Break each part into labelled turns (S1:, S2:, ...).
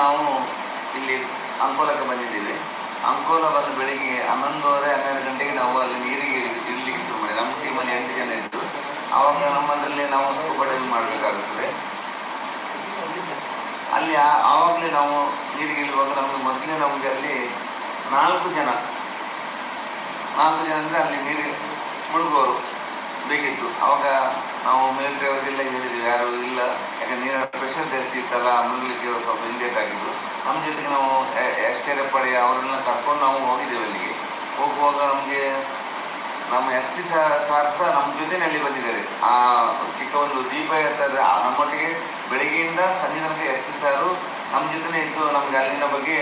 S1: ನಾವು ಇಲ್ಲಿ ಅಂಕೋಲಕ್ಕೆ ಬಂದಿದ್ದೀವಿ. ಅಂಕೋಲ ಬಂದು ಬೆಳಿಗ್ಗೆ ಹನ್ನೊಂದುವರೆ, ಹನ್ನೆರಡು ಗಂಟೆಗೆ ನಾವು ಅಲ್ಲಿ ನೀರಿಗೆ ಇಡಲಿಕ್ಕೆ ಶುರು ಮಾಡಿ ನಮ್ಮ ಟೀಮಲ್ಲಿ ಎಂಟು ಜನ ಇದ್ದರು. ಆವಾಗ ನಮ್ಮದರಲ್ಲಿ ನಾವು ಸ್ಕೂಬಾ ಡೈವಿಂಗ್ ಮಾಡಬೇಕಾಗುತ್ತದೆ. ಅಲ್ಲಿ ಆವಾಗಲೇ ನಾವು ನೀರಿಗೆ ಇಳುವಾಗ ನಮಗೆ ಮೊದಲೇ ನಮಗೆ ಅಲ್ಲಿ ನಾಲ್ಕು ಜನ ನಾಲ್ಕು ಜನ ಅಂದರೆ ಅಲ್ಲಿ ನೀರು ಮುಳುಗೋರು ಬೇಕಿತ್ತು. ಅವಾಗ ನಾವು ಮೇಲ್ಡ್ರೈವರ್ಗೆಲ್ಲ ಹೇಳಿದ್ವಿ, ಯಾರು ಇಲ್ಲ. ಯಾಕಂದ್ರೆ ನೀರಿನ ಪ್ರೆಷರ್ ಜಾಸ್ತಿ ಇತ್ತಲ್ಲ ಮುಳುಗಲಿಕ್ಕೆ ಸ್ವಲ್ಪ ಹಿಂದೇಟಾಗಿದ್ದು ನಮ್ಮ ಜೊತೆಗೆ ನಾವು ಎಷ್ಟೇ ಪಡೆ ಅವರನ್ನ ಕರ್ಕೊಂಡು ನಾವು ಹೋಗಿದ್ದೇವೆ ಅಲ್ಲಿಗೆ. ಹೋಗುವಾಗ ನಮಗೆ, ನಮ್ಮ ಎಸ್ ಪಿ ಸಾರ್ ಸಹ ನಮ್ಮ ಜೊತೆಯಲ್ಲಿ ಬಂದಿದ್ದಾರೆ. ಆ ಚಿಕ್ಕ ಒಂದು ದೀಪ ಇರ್ತಾರೆ ನಮ್ಮೊಟ್ಟಿಗೆ ಬೆಳಿಗ್ಗೆಯಿಂದ ಸಂಜೆ ತನಕ ಎಸ್ ಪಿ ಸಾರು ನಮ್ಮ ಜೊತೆನೇ ಇದ್ದು ನಮಗೆ ಅಲ್ಲಿನ ಬಗ್ಗೆ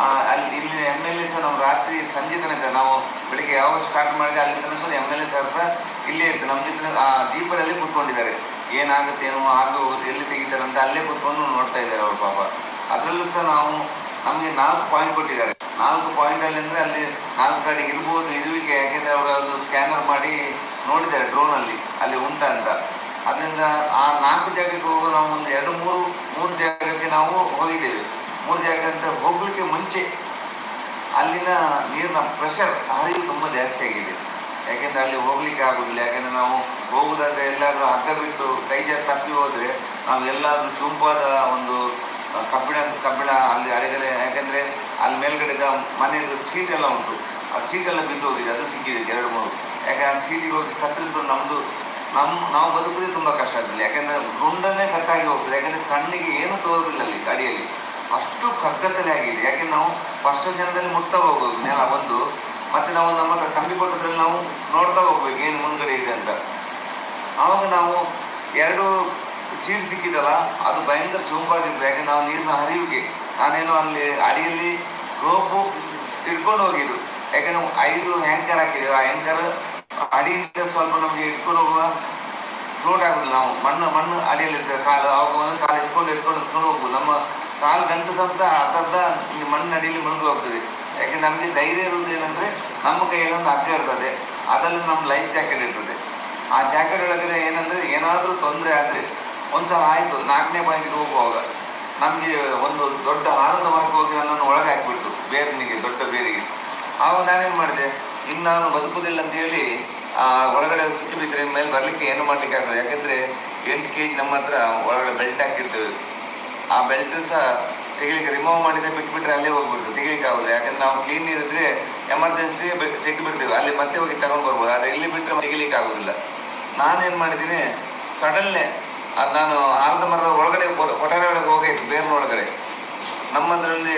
S1: ಅಲ್ಲಿ ಇಲ್ಲಿ ಎಂ ಎಲ್ ಎ ಸರ್ ನಾವು ರಾತ್ರಿ ಸಂಜೆ ತನಕ ನಾವು ಬೆಳಿಗ್ಗೆ ಯಾವಾಗ ಸ್ಟಾರ್ಟ್ ಮಾಡಿದೆ ಅಲ್ಲಿ ತನಕ ಎಂ ಎಲ್ ಎ ಸರ್ ಸಹ ಇಲ್ಲೇ ಇತ್ತು ನಮ್ಮ ಜೊತೆ ಆ, ದೀಪದಲ್ಲಿ ಕೂತ್ಕೊಂಡಿದ್ದಾರೆ. ಏನಾಗುತ್ತೆ, ಏನೋ ಹೋಗುತ್ತೆ ಎಲ್ಲಿ ತೆಗಿತಾರೆ ಅಂತ ಅಲ್ಲೇ ಕುತ್ಕೊಂಡು ನೋಡ್ತಾ ಇದ್ದಾರೆ ಅವ್ರ ಪಾಪ. ಅದರಲ್ಲೂ ಸಹ ನಾವು ನಮಗೆ ನಾಲ್ಕು ಪಾಯಿಂಟ್ ಕೊಟ್ಟಿದ್ದಾರೆ. ನಾಲ್ಕು ಪಾಯಿಂಟಲ್ಲಿ ಅಂದರೆ ಅಲ್ಲಿ ನಾಲ್ಕು ಕಡೆ ಇರ್ಬೋದು ಇರುವಿಕೆ, ಯಾಕೆಂದರೆ ಅವರು ಅದು ಸ್ಕ್ಯಾನರ್ ಮಾಡಿ ನೋಡಿದ್ದಾರೆ ಡ್ರೋನಲ್ಲಿ ಅಲ್ಲಿ ಉಂಟ ಅಂತ. ಅದರಿಂದ ಆ ನಾಲ್ಕು ಜಾಗಕ್ಕೆ ಹೋಗೋ ನಾವು ಒಂದು ಎರಡು ಮೂರು ಮೂರು ಜಾಗಕ್ಕೆ ನಾವು ಹೋಗಿದ್ದೇವೆ. ಮೂರು ಜಾಗದಿಂದ ಹೋಗಲಿಕ್ಕೆ ಮುಂಚೆ ಅಲ್ಲಿನ ನೀರಿನ ಪ್ರೆಷರ್ ಹರಿವು ತುಂಬ ಜಾಸ್ತಿ ಆಗಿದೆ. ಯಾಕೆಂದರೆ ಅಲ್ಲಿ ಹೋಗಲಿಕ್ಕೆ ಆಗೋದಿಲ್ಲ. ಯಾಕೆಂದರೆ ನಾವು ಹೋಗುದಾದ್ರೆ ಎಲ್ಲಾದರೂ ಹಗ್ಗ ಬಿಟ್ಟು ಕೈ ಜಾರಿ ತಪ್ಪಿ ಹೋದರೆ ನಾವು ಎಲ್ಲಾದರೂ ಚುಂಪಾದ ಒಂದು ಕಬ್ಬಿಣ ಕಬ್ಬಿಣ ಅಲ್ಲಿ ಅಡಿಗಡೆ ಯಾಕೆಂದರೆ ಅಲ್ಲಿ ಮೇಲ್ಗಡೆದ ಮನೆಯದು ಸೀಟ್ ಎಲ್ಲ ಉಂಟು. ಆ ಸೀಟೆಲ್ಲ ಬಿದ್ದು ಹೋಗಿದೆ. ಅದು ಸಿಕ್ಕಿದೆ ಎರಡು, ಮೂರು. ಯಾಕೆ ಆ ಸೀಟಿಗೆ ಹೋಗಿ ಕತ್ತರಿಸಿದ್ರು ನಮ್ಮದು ನಮ್ಮ ನಾವು ಬದುಕುದೇ ತುಂಬ ಕಷ್ಟ ಆಗ್ತದೆ. ಯಾಕೆಂದರೆ ರುಂಡನೇ ಕಟ್ಟಾಗಿ ಹೋಗ್ತದೆ. ಯಾಕೆಂದರೆ ಕಣ್ಣಿಗೆ ಏನು ತೋರೋದಿಲ್ಲ ಅಲ್ಲಿ ಗಾಡಿಯಲ್ಲಿ. ಅಷ್ಟು ಕಗ್ಗತ್ತಲೆ ಆಗಿದೆ. ಯಾಕೆ ನಾವು ಫಸ್ಟ್ ಜನದಲ್ಲಿ ಮುಟ್ತಾ ಹೋಗ್ಬೇಕು ನೆಲ ಒಂದು ಮತ್ತೆ ನಾವು ನಮ್ಮ ಹತ್ರ ಕಂಬಿ ಕೊಟ್ಟದ್ರಲ್ಲಿ ನಾವು ನೋಡ್ತಾ ಹೋಗ್ಬೇಕು, ಏನು ಮುಂದ್ಗಡೆ ಇದೆ ಅಂತ. ಆವಾಗ ನಾವು ಎರಡು ಸೀಟ್ ಸಿಕ್ಕಿದಲ್ಲ, ಅದು ಭಯಂಕರ ಚುಂಬಾಗಿತ್ತು. ಯಾಕೆ ನಾವು ನೀರಿನ ಹರಿವಿಗೆ, ನಾನೇನು ಅಲ್ಲಿ ಅಡಿಯಲ್ಲಿ ರೋಪು ಹಿಡ್ಕೊಂಡು ಹೋಗಿದ್ದು. ಯಾಕೆ ನಾವು ಐದು ಹ್ಯಾಂಕರ್ ಹಾಕಿದ್ದೇವೆ. ಆ ಹ್ಯಾಂಕರ್ ಅಡಿಯಿಂದ ಸ್ವಲ್ಪ ನಮಗೆ ಇಟ್ಕೊಂಡು ಹೋಗುವ ಫ್ಲೋಟ್ ಆಗುದಿಲ್ಲ ನಾವು. ಮಣ್ಣು ಮಣ್ಣು ಅಡಿಯಲ್ಲಿ ಕಾಲು ಅವಾಗ ಒಂದು ಕಾಲು ಎತ್ಕೊಂಡು ಎತ್ಕೊಂಡು ಎತ್ಕೊಂಡು ಹೋಗ್ಬೋದು. ನಮ್ಮ ಕಾಲು ಗಂಟು ಸತ್ತ ಅರ್ಧ ಅರ್ಧ ಈ ಮಣ್ಣಿನಡಿಯಲ್ಲಿ ಮುಳುಗು ಹೋಗ್ತದೆ. ಯಾಕೆ ನಮಗೆ ಧೈರ್ಯ ಇರುವುದು ಏನಂದರೆ ನಮ್ಮ ಕೈಯಲ್ಲಿ ಒಂದು ಹಗ್ಗ ಇರ್ತದೆ. ಅದರಲ್ಲಿ ನಮ್ಮ ಲೈಫ್ ಜಾಕೆಟ್ ಇರ್ತದೆ. ಆ ಜಾಕೆಟ್ ಒಳಗಡೆ ಏನಂದರೆ ಏನಾದರೂ ತೊಂದರೆ ಆದರೆ ಒಂದ್ಸಲ ಆಯಿತು, ನಾಲ್ಕನೇ ಪಾಯಿಂಟ್ಗೆ ಹೋಗುವಾಗ ನಮಗೆ ಒಂದು ದೊಡ್ಡ ಆಲದ ಮಾರ್ಗ ಹೋಗಿ ನನ್ನನ್ನು ಒಳಗೆ ಹಾಕಿಬಿಡ್ತು, ಬೇರ್ನಿಗೆ, ದೊಡ್ಡ ಬೇರಿಗೆ. ಆವಾಗ ನಾನೇನು ಮಾಡಿದೆ? ಇನ್ನು ನಾನು ಬದುಕುವುದಿಲ್ಲ ಅಂತ ಹೇಳಿ ಆ ಒಳಗಡೆ ಸಿಕ್ಕಿಬಿದ್ರೆ ಮೇಲೆ ಬರಲಿಕ್ಕೆ ಏನು ಮಾಡಲಿಕ್ಕೆ ಆಗೋದು ಯಾಕೆಂದರೆ ಎಂಟು ಕೆ ಜಿ ನಮ್ಮ ಹತ್ರ ಒಳಗಡೆ ಬೆಲ್ಟ್ ಹಾಕಿರ್ತೇವೆ. ಆ ಬೆಲ್ಟ್ ಸಹ ತೆಗಿಲಿಕ್ಕೆ ರಿಮೂವ್ ಮಾಡಿದ್ರೆ ಬಿಟ್ಬಿಟ್ರೆ ಅಲ್ಲೇ ಹೋಗ್ಬಿಡ್ತು ತೆಗಿಲಿಕ್ಕೆ ಆಗೋದು ಯಾಕಂದ್ರೆ ನಾವು ಕ್ಲೀನ್ ಇರಿದ್ರೆ ಎಮರ್ಜೆನ್ಸಿ ಬಿಡ್ತೀವಿ. ಅಲ್ಲಿ ಮತ್ತೆ ಹೋಗಿ ತಗೊಂಡು ಬರ್ಬೋದು. ಆದರೆ ಇಲ್ಲಿ ಬಿಟ್ಟರೆ ತೆಗಿಲಿಕ್ಕೆ ಆಗೋದಿಲ್ಲ. ನಾನೇನು ಮಾಡಿದ್ದೀನಿ ಸಡನ್ನೇ ಅದು ನಾನು ಆಲದ ಮರದ ಒಳಗಡೆ ಕೊಠಾರಿ ಒಳಗೆ ಹೋಗೈತು ಬೇರ್ನ ಒಳಗಡೆ. ನಮ್ಮದ್ರಲ್ಲಿ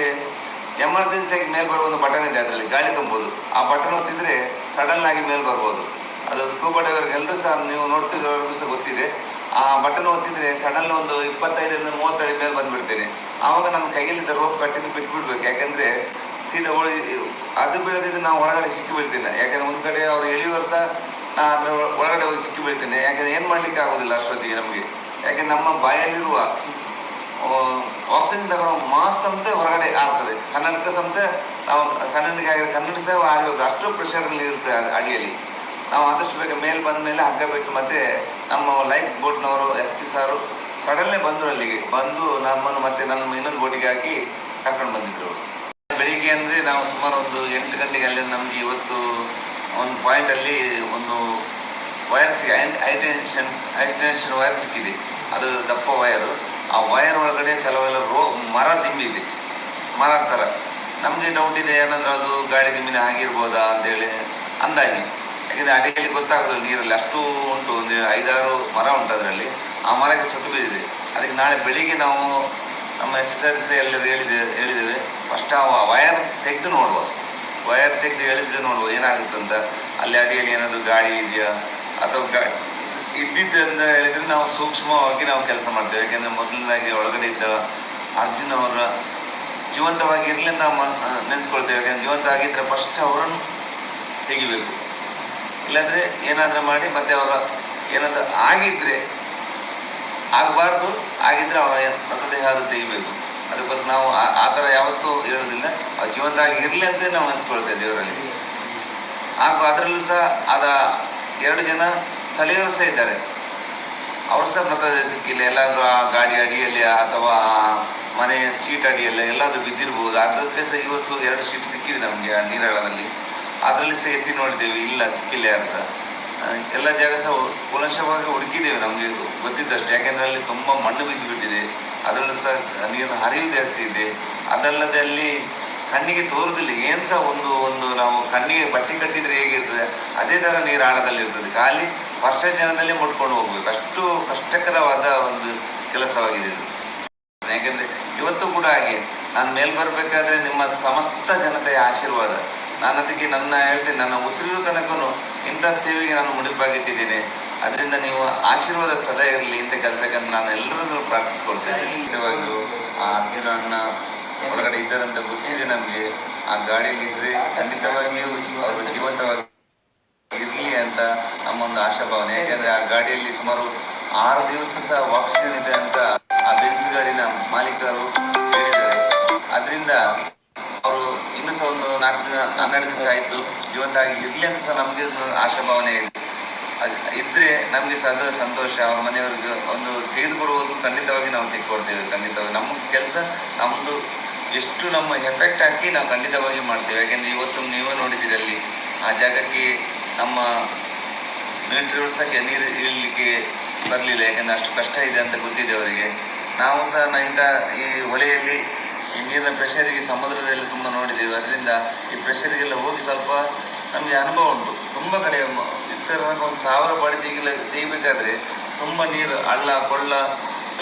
S1: ಎಮರ್ಜೆನ್ಸಿಯಾಗಿ ಮೇಲೆ ಬರುವ ಒಂದು ಬಟನ್ ಇದೆ ಅದರಲ್ಲಿ, ಗಾಳಿ ತುಂಬೋದು. ಆ ಬಟನ್ ಒತ್ತಿದ್ರೆ ಸಡನ್ ಆಗಿ ಮೇಲೆ ಬರ್ಬೋದು. ಅದು ಸ್ಕೂಬಾ ಡೈವರ್ಗೆಲ್ಲರೂ ಸಹ ನೀವು ನೋಡ್ತಿದ್ದವ್ರಿಗೂ ಸಹ ಗೊತ್ತಿದೆ. ಆ ಬಟನ್ ಒತ್ತಿದ್ರೆ ಸಡನ್ ಒಂದು ಇಪ್ಪತ್ತೈದರಿಂದ ಮೂವತ್ತಡಿ ಮೇಲೆ ಬಂದ್ಬಿಡ್ತೇನೆ. ಆವಾಗ ನಮ್ಮ ಕೈಯಲ್ಲಿದ್ದ ರೋಪ್ ಕಟ್ಟಿದ್ದು ಬಿಟ್ಬಿಡ್ಬೇಕು. ಯಾಕಂದ್ರೆ ಸೀದಾ ಒಳ- ಅದು ಬೀಳದಿದ್ದು ನಾವು ಒಳಗಡೆ ಸಿಕ್ಕಿ ಬೀಳ್ತೇನೆ ಯಾಕಂದ್ರೆ ಒಂದು ಕಡೆ ಅವ್ರು ಎಳೆಯುವರು ಸಹ ನಾ ಅದ್ರ ಒಳಗಡೆ ಹೋಗಿ ಸಿಕ್ಕಿ ಬೀಳ್ತೇನೆ ಯಾಕಂದ್ರೆ ಏನು ಮಾಡ್ಲಿಕ್ಕೆ ಆಗೋದಿಲ್ಲ ಅಷ್ಟೊತ್ತಿಗೆ ನಮಗೆ. ಯಾಕಂದ್ರೆ ನಮ್ಮ ಬಾಯಲ್ಲಿರುವ ಆಕ್ಸಿಜನ್ ತಗೊಳ್ಳೋ ಮಾಸ್ ಅಂತ ಹೊರಗಡೆ ಆಗ್ತದೆ ಕನ್ನಡಕ ಸಂತೆ, ನಾವು ಕನ್ನಡಿಗೆ ಆಗಿರೋ ಕನ್ನಡ ಸಹ ಆಗಿರೋದು ಅಷ್ಟು ಪ್ರೆಷರಲ್ಲಿ ಇರುತ್ತೆ ಅಡಿಯಲ್ಲಿ. ನಾವು ಆದಷ್ಟು ಬೇಗ ಮೇಲೆ ಬಂದ ಮೇಲೆ ಹಗ್ಗ ಬಿಟ್ಟು ಮತ್ತೆ ನಮ್ಮ ಲೈಫ್ ಬೋಟ್ನವರು ಎಸ್ ಪಿ ಸಾರು ಸಡನ್ಲೆ ಬಂದರು ಅಲ್ಲಿಗೆ. ಬಂದು ನಮ್ಮನ್ನು ಮತ್ತೆ ನನ್ನ ಇನ್ನೊಂದು ಬೋಟಿಗೆ ಹಾಕಿ ಕರ್ಕೊಂಡು ಬಂದಿದ್ರು. ಬೆಳಿಗ್ಗೆ ಅಂದ್ರೆ ನಾವು ಸುಮಾರು ಒಂದು ಎಂಟು ಗಂಟೆಗೆ ಅಲ್ಲಿ ನಮಗೆ ಇವತ್ತು ಒಂದು ಪಾಯಿಂಟ್ ಅಲ್ಲಿ ಒಂದು wire C high tension high tension wire ಸಿಕ್ಕಿದೆ. ಅದು ದಪ್ಪ ವೈರ್ ಆ ವೈರ್ ಒಳಗಡೆ ಕೆಲವೆಲ್ಲ ರೋ ಮರ ದಿಂಬಿದೆ ಮರ ಥರ ನಮಗೆ ಡೌಟ್ ಇದೆ, ಏನಂದ್ರೆ ಅದು ಗಾಡಿ ದಿಂಬಿನ ಆಗಿರ್ಬೋದಾ ಅಂತೇಳಿ ಅಂದಾಜಿ. ಯಾಕೆಂದರೆ ಅಡಿಯಲ್ಲಿ ಗೊತ್ತಾಗೋದಿಲ್ಲ ನೀರಲ್ಲಿ. ಅಷ್ಟು ಉಂಟು, ಒಂದು ಐದಾರು ಮರ ಉಂಟು ಅದರಲ್ಲಿ. ಆ ಮರಕ್ಕೆ ಸುಟ್ಟು ಬಿದ್ದಿದೆ. ಅದಕ್ಕೆ ನಾಳೆ ಬೆಳಿಗ್ಗೆ ನಾವು ನಮ್ಮ ಎಸ್ ಎಲ್ಲರೂ ಹೇಳಿದೆ, ಹೇಳಿದ್ದೇವೆ. ಫಸ್ಟ್ ಆ ವಯರ್ ತೆಗೆದು ನೋಡುವ. ವಯರ್ ತೆಗೆದು ಎಳೆದು ನೋಡುವ ಏನಾಗುತ್ತೆ ಅಂತ. ಅಲ್ಲಿ ಅಡಿಯಲ್ಲಿ ಏನಾದರೂ ಗಾಡಿ ಇದೆಯಾ? ಅಥವಾ ಗಾ, ಇದ್ದಿದ್ದು ಅಂತ ಹೇಳಿದರೆ ನಾವು ಸೂಕ್ಷ್ಮವಾಗಿ ನಾವು ಕೆಲಸ ಮಾಡ್ತೇವೆ. ಯಾಕೆಂದರೆ ಮೊದಲನೇದಾಗಿ ಒಳಗಡೆ ಇದ್ದ ಅರ್ಜುನ್ ಅವರ ಜೀವಂತವಾಗಿ ಇರಲಿ ನಾವು ನೆನೆಸ್ಕೊಳ್ತೇವೆ. ಯಾಕೆಂದ್ರೆ ಜೀವಂತ ಆಗಿದ್ದರೆ ಫಸ್ಟ್ ಅವರನ್ನು ತೆಗಿಬೇಕು. ಇಲ್ಲಾಂದರೆ ಏನಾದರೂ ಮಾಡಿ ಮತ್ತೆ ಅವರ ಏನಾದರೂ ಆಗಿದ್ರೆ ಆಗಬಾರ್ದು, ಆಗಿದ್ರೆ ಅವರ ಮೃತದೇಹ ಅದು ತೆಗಿಬೇಕು ಅದಕ್ಕೋಸ್ಕರ ನಾವು ಆ- ಥರ ಯಾವತ್ತೂ ಇರೋದಿಲ್ಲ ಅವ್ರು ಜೀವನದಾಗ ಇರಲಿ ಅಂತ ನಾವು ಅನ್ಸ್ಕೊಳ್ತೇವೆ ದೇವರಲ್ಲಿ. ಹಾಗೂ ಅದರಲ್ಲೂ ಸಹ ಅದ ಎರಡು ಜನ ಸ್ಥಳೀಯರು ಸಹ ಇದ್ದಾರೆ. ಅವ್ರು ಸಹ ಮೃತದೇಹ ಸಿಕ್ಕಿಲ್ಲ. ಎಲ್ಲಾದರೂ ಆ ಗಾಡಿ ಅಡಿಯಲ್ಲಿ ಅಥವಾ ಮನೆ ಸೀಟ್ ಅಡಿಯಲ್ಲಿ ಎಲ್ಲಾದರೂ ಬಿದ್ದಿರ್ಬೋದು. ಅದಕ್ಕೆ ಸಹ ಇವತ್ತು ಎರಡು ಸೀಟ್ ಸಿಕ್ಕಿದೆ ನಮಗೆ ನೀರಾಳದಲ್ಲಿ. ಅದರಲ್ಲಿ ಸಹ ಎತ್ತಿ ನೋಡಿದ್ದೇವೆ. ಇಲ್ಲ, ಸಿಕ್ಕಿಲ್ಲ ಯಾರು ಸಹ. ಎಲ್ಲ ಜಾಗ ಸಹ ಕುಲಶವಾಗಿ ಹುಡುಕಿದ್ದೇವೆ ನಮಗೆ ಗೊತ್ತಿದ್ದಷ್ಟು. ಯಾಕೆಂದ್ರೆ ಅಲ್ಲಿ ತುಂಬ ಮಣ್ಣು ಬಿದ್ದು ಬಿಟ್ಟಿದೆ ಅದರಲ್ಲೂ ಸಹ ನೀರಿನ ಹರಿವು ಜಾಸ್ತಿ ಇದೆ. ಅದಲ್ಲದೆ ಅಲ್ಲಿ ಕಣ್ಣಿಗೆ ತೋರುದಿಲ್ಲ. ಏನು ಸಹ ಒಂದು ಒಂದು ನಾವು ಕಣ್ಣಿಗೆ ಬಟ್ಟೆ ಕಟ್ಟಿದ್ರೆ ಹೇಗಿರ್ತದೆ ಅದೇ ಥರ ನೀರು ಆಳದಲ್ಲಿ ಇರ್ತದೆ. ಖಾಲಿ ವರ್ಷ ಜನದಲ್ಲಿ ಮುಟ್ಕೊಂಡು ಹೋಗ್ಬೇಕು. ಅಷ್ಟು ಕಷ್ಟಕರವಾದ ಒಂದು ಕೆಲಸವಾಗಿದೆ ಇದು. ಯಾಕೆಂದ್ರೆ ಇವತ್ತು ಕೂಡ ಹಾಗೆ. ನಾನು ಮೇಲ್ ಬರಬೇಕಾದ್ರೆ ನಿಮ್ಮ ಸಮಸ್ತ ಜನತೆಯ ಆಶೀರ್ವಾದ. ನಾನು ಅದಕ್ಕೆ ನನ್ನ ಹೇಳ್ತೀನಿ ನನ್ನ ಉಸಿರು ತನಕನು ಇಂಥ ಸೇವೆಗೆ ನಾನು ಮುಡಿಪಾಗಿಟ್ಟಿದ್ದೀನಿ. ಅದರಿಂದ ನೀವು ಆಶೀರ್ವಾದ ಸದಾ ಇರಲಿ ಇಂಥ ಕೆಲಸಕ್ಕೆ ನಾನು ಎಲ್ಲರನ್ನೂ ಪ್ರಾರ್ಥಿಸ್ಕೊಳ್ತೇನೆ. ಆ ನೀರನ್ನ ಒಳಗಡೆ ಇದ್ದಾರಂತ ಗೊತ್ತಿದೆ ನಮಗೆ. ಆ ಗಾಡಿಯಲ್ಲಿ ಇದ್ರೆ ಖಂಡಿತವಾಗಿಯೂ ಅವರು ಜೀವಂತವಾಗಿ ಇರಲಿ ಅಂತ ನಮ್ಮೊಂದು ಆಶಾಭಾವನೆ. ಯಾಕಂದ್ರೆ ಆ ಗಾಡಿಯಲ್ಲಿ ಸುಮಾರು ಆರು ದಿವಸ ಸಹ ಆಕ್ಸಿಜನ್ ಇದೆ ಅಂತ ಆ ಬೆನ್ಸ್ ಗಾಡಿನ ಮಾಲೀಕರು ಹೇಳಿದ್ದಾರೆ. ಅದರಿಂದ ನಾಲ್ಕು ದಿನ, ಹನ್ನೆರಡು ದಿವಸ ಆಯಿತು. ಜೀವನದಾಗಿ ಇರಲಿ ಅಂತ ಸಹ ನಮಗೆ ಒಂದು ಆಶಾಭಾವನೆ ಇದೆ. ಅದು ಇದ್ರೆ ನಮಗೆ ಸಹ ಸಂತೋಷ, ಅವ್ರ ಮನೆಯವರಿಗೆ ಒಂದು ತೆಗೆದುಕೊಡುವುದು ಖಂಡಿತವಾಗಿ ನಾವು ತೆಗೆದುಕೊಡ್ತೇವೆ ಖಂಡಿತವಾಗಿ ನಮ್ಮ ಕೆಲಸ ನಮ್ಮದು ಎಷ್ಟು ನಮ್ಮ ಎಫೆಕ್ಟ್ ಹಾಕಿ ನಾವು ಖಂಡಿತವಾಗಿ ಮಾಡ್ತೇವೆ. ಯಾಕೆಂದರೆ ಇವತ್ತು ನೀವೇ ನೋಡಿದ್ದೀರಿ ಅಲ್ಲಿ ಆ ಜಾಗಕ್ಕೆ ನಮ್ಮ ಮಿಲಿಟರಿ ಸಹ ನೀರು ಇರಲಿಕ್ಕೆ ಬರಲಿಲ್ಲ. ಯಾಕೆಂದರೆ ಅಷ್ಟು ಕಷ್ಟ ಇದೆ ಅಂತ ಗೊತ್ತಿದೆ ಅವರಿಗೆ. ನಾವು ಸಹ ಇಂಥ ಈ ಹೊಳೆಯಲ್ಲಿ ಈ ನೀರಿನ ಪ್ರೆಷರಿಗೆ ಸಮುದ್ರದಲ್ಲಿ ತುಂಬ ನೋಡಿದ್ದೇವೆ ಅದರಿಂದ ಈ ಪ್ರೆಷರಿಗೆಲ್ಲ ಹೋಗಿ ಸ್ವಲ್ಪ ನಮಗೆ ಅನುಭವ ಉಂಟು. ತುಂಬ ಕಡೆ ಇತರ ಒಂದು ಸಾವಿರ ಬಾಡಿ ತೆಗಿಲ, ತೆಗಿಬೇಕಾದ್ರೆ ತುಂಬ ನೀರು ಅಳ್ಳ ಕೊಳ್ಳ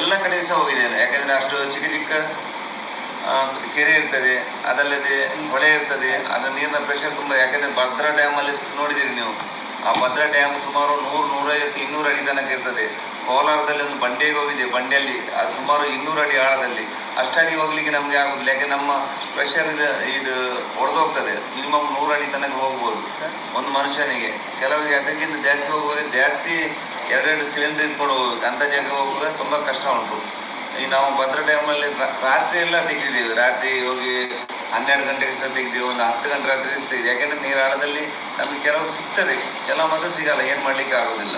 S1: ಎಲ್ಲ ಕಡೆ ಸಹ ಹೋಗಿದ್ದೇನೆ ಯಾಕೆಂದರೆ ಅಷ್ಟು ಚಿಕ್ಕ ಚಿಕ್ಕ ಕೆರೆ ಇರ್ತದೆ. ಅದಲ್ಲದೆ ಹೊಳೆ ಇರ್ತದೆ. ಅದರ ನೀರಿನ ಪ್ರೆಷರ್ ತುಂಬ, ಯಾಕೆಂದರೆ ಭದ್ರಾ ಡ್ಯಾಮಲ್ಲಿ ನೋಡಿದ್ದೀರಿ ನೀವು. ಆ ಭದ್ರಾ ಡ್ಯಾಮ್ ಸುಮಾರು ನೂರು ನೂರೈವತ್ತು ಇನ್ನೂರು ಅಡಿ ತನಕ ಇರ್ತದೆ. ಕೋಲಾರದಲ್ಲಿ ಒಂದು ಬಂಡೆಗೆ ಹೋಗಿದೆ, ಬಂಡೆಯಲ್ಲಿ. ಅದು ಸುಮಾರು ಇನ್ನೂರು ಅಡಿ ಆಳದಲ್ಲಿ. ಅಷ್ಟಡಿ ಹೋಗ್ಲಿಕ್ಕೆ ನಮಗೆ ಆಗುದಿಲ್ಲ. ಯಾಕೆ ನಮ್ಮ ಪ್ರೆಷರ್ ಇದು ಇದು ಒಡೆದೋಗ್ತದೆ. ಮಿನಿಮಮ್ ನೂರು ಅಡಿ ತನಕ ಹೋಗ್ಬೋದು ಒಂದು ಮನುಷ್ಯನಿಗೆ. ಕೆಲವರಿಗೆ ಅದಕ್ಕಿಂತ ಜಾಸ್ತಿ ಹೋಗುವಾಗ ಜಾಸ್ತಿ ಎರಡೆರಡು ಸಿಲಿಂಡರ್ ಇಟ್ಕೊಂಡು ಹೋಗ್ಬೇಕು. ಅಂತ ಜಾಗ ಹೋಗುವಾಗ ತುಂಬ ಕಷ್ಟ ಉಂಟು. ಈ ನಾವು ಭದ್ರಾ ಡ್ಯಾಮಲ್ಲಿ ರಾತ್ರಿ ಎಲ್ಲ ತೆಗೆದಿದ್ದೇವೆ. ರಾತ್ರಿ ಹೋಗಿ ಹನ್ನೆರಡು ಗಂಟೆಗೆ ಸಹ ತೆಗೆದೇವೆ ಒಂದು ಹತ್ತು ಗಂಟೆ ರಾತ್ರಿ ತೆಗೆದು ಯಾಕೆಂದ್ರೆ ನೀರಾಳದಲ್ಲಿ ನಮಗೆ ಕೆಲವು ಸಿಗ್ತದೆ. ಕೆಲವು ಮಾತ್ರ ಸಿಗಲ್ಲ, ಏನು ಮಾಡ್ಲಿಕ್ಕೆ ಆಗೋದಿಲ್ಲ.